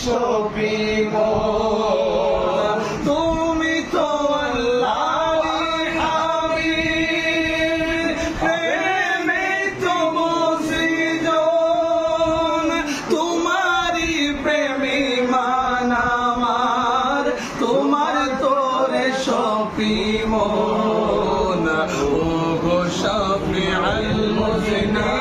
শফিব তুমি তো তোমারি প্রেমী মানামার তোমার তোরে শফিমন ও গো শফি আল মুজনা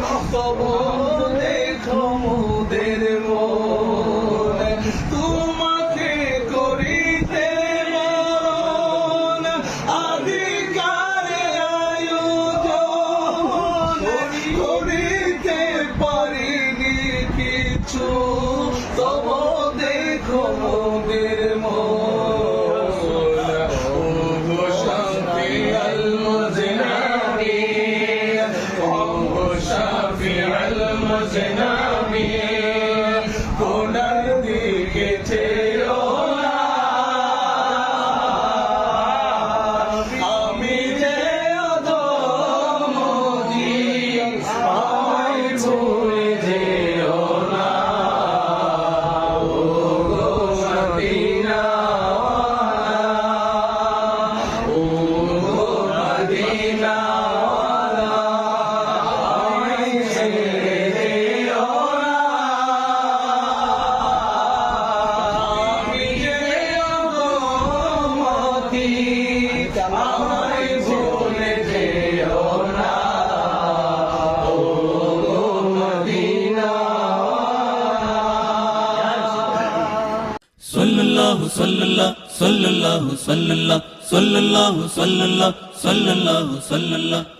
muhtabur شافع المذنبين كن الذي كتير sallallahu sallallahu sallallahu sallallahu sallallahu sallallahu sallallahu